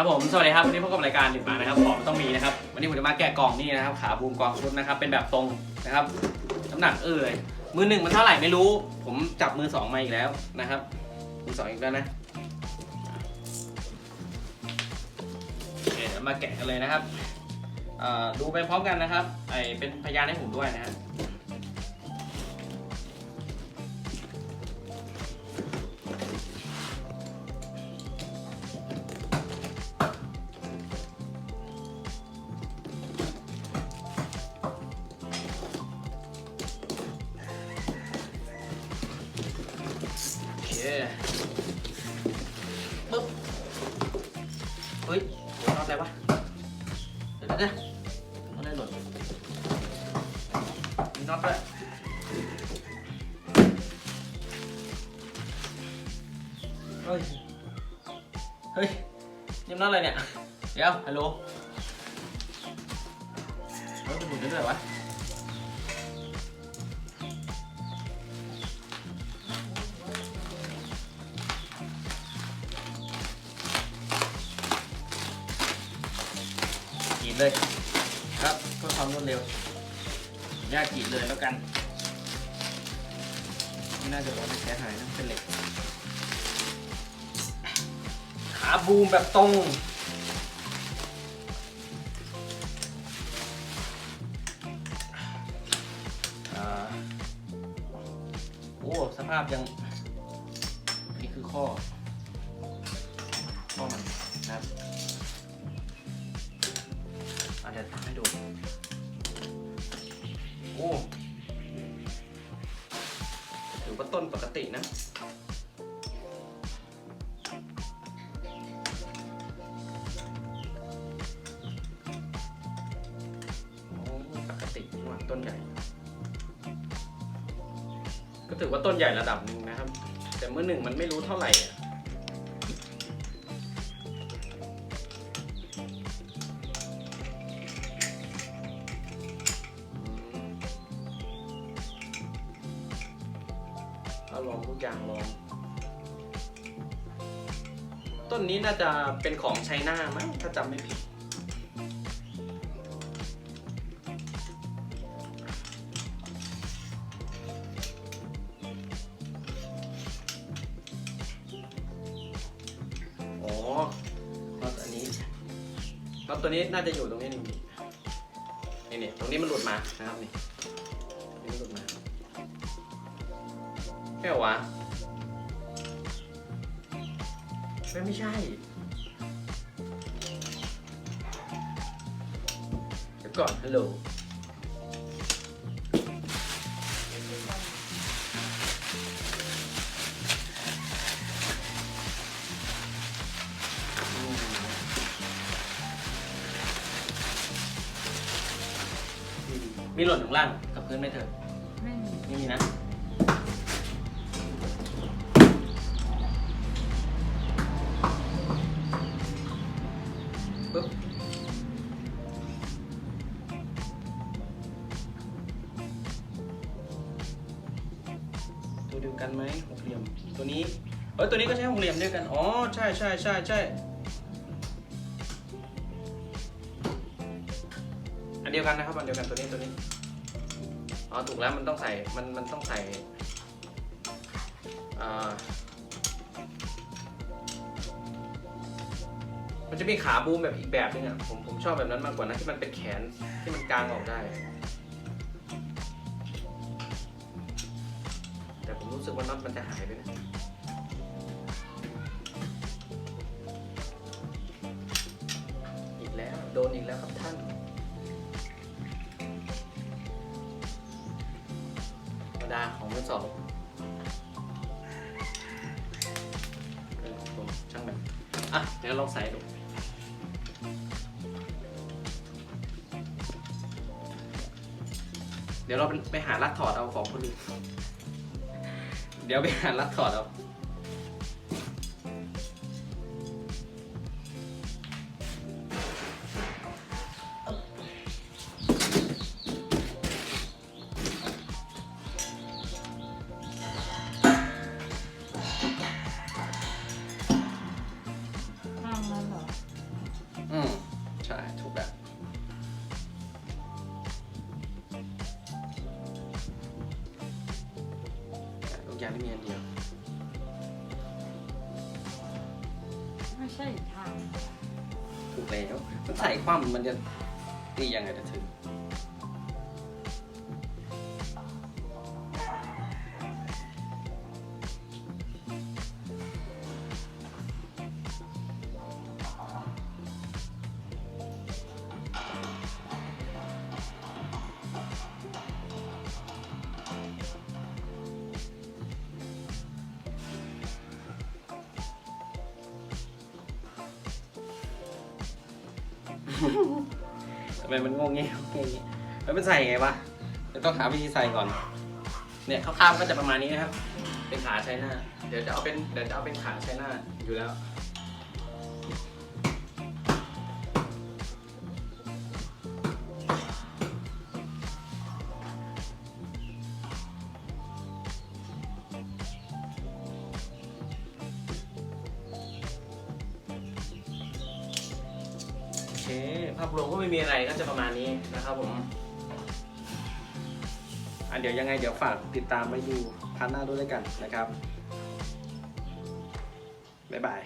ครับผมสวัสดีครับวันนี้พบกับรายการหนึ่งมานะครับของต้องมีนะครับวันนี้ผมจะมาแกะกล่องนี่นะครับขาบูมกองชุดนะครับเป็นแบบตรงนะครับน้ำหนักเออเลยมือหนึ่งมันเท่าไหร่ไม่รู้ ผมจับมือสองมาอีกแล้วนะครับมือสองอีกแล้วนะโอเคมาแกะกันเลยนะครับอ่อดูไปพร้อมกันนะครับไอเป็นพยานให้ผมด้วยนะครับ โอเคปึ๊บเฮ้ยน็อตอะไรวะเดี๋ยวนะน็อตอ เลยครับเพื่อความรวดเร็วญากรีดเลยแล้วกันไม่น่าจะโดนอะไรเสียหายนะเป็นเหล็ก ขาบูมแบบตรงอ่าโอ้สภาพยัง นี่คือข้อ ข้อมันนะครับ เดี๋ยวทำให้ดู โอ้ถือว่าต้นปกตินะโอ้ปกติต้นใหญ่ ก็ถือว่าต้นใหญ่ระดับหนึ่งนะครับ แต่เมื่อหนึ่งมันไม่รู้เท่าไหร่ ลองทุกอย่างลอง ต้นนี้น่าจะเป็นของไชน่ามั้งถ้าจำไม่ผิด อ๋อน็อตอันนี้น็อตตัวนี้น่าจะอยู่ตรงนี้นี่นี่นี่ตรงนี้มันหลุดมานะครับนี่นี่มันหลุดมา ใช่เหรอวะไม่ไม่ใช่เดี๋ยวก่อนฮัลโหลมีหล่นอยู่ข้างล่างกับพื้นไหมเธอไม่มี ไม่มีนะ ปึ๊บตัวเดียวกันไหมหกเหลี่ยมตัวนี้เอ้ยตัวนี้ก็ใช้หกเหลี่ยมเดียวกัน อ๋อ ใช่ใช่ใช่ใช่อันเดียวกันนะครับอันเดียวกันตัวนี้ตัวนี้อ๋อถูกแล้วมันต้องใส่มันมันต้องใส่อ่า มันจะมีขาบูมแบบอีกแบบนึงอะผมผมชอบแบบนั้นมากกว่านะที่มันเป็นแขนที่มันกางออกได้ แต่ผมรู้สึกว่าน็อตมันจะหายไปนะอีกแล้วโดนอีกแล้วครับท่าน ธรรมดาของมือสองผมช่างมันอะ เดี๋ยวลองใส่ดู เดี๋ยวเราไปหาลักถอดเอาของคนอื่น เดี๋ยวไปหาลักถอดเอา มีอันเดียว ไม่ใช่ทาง ถูกแล้วมันใส่ความมันจะตียังไงจะถึง ทำไมมันงงเงี้ยงงเงี้ยแล้วมันใส่ไงวะเดี๋ยวต้องหาวิธีใส่ก่อน เนี่ยคร่าวๆก็จะประมาณนี้นะครับ เป็นขาใช้หน้า เดี๋ยวจะเอาเป็นเดี๋ยวจะเอาเป็นขาใช้หน้าอยู่แล้ว ภาพรวมก็ไม่มีอะไรก็จะประมาณนี้นะครับผมอันเดี๋ยวยังไงเดี๋ยวฝากติดตามไว้ดูพาร์ทหน้าด้วยแล้วกันนะครับ บ๊ายบาย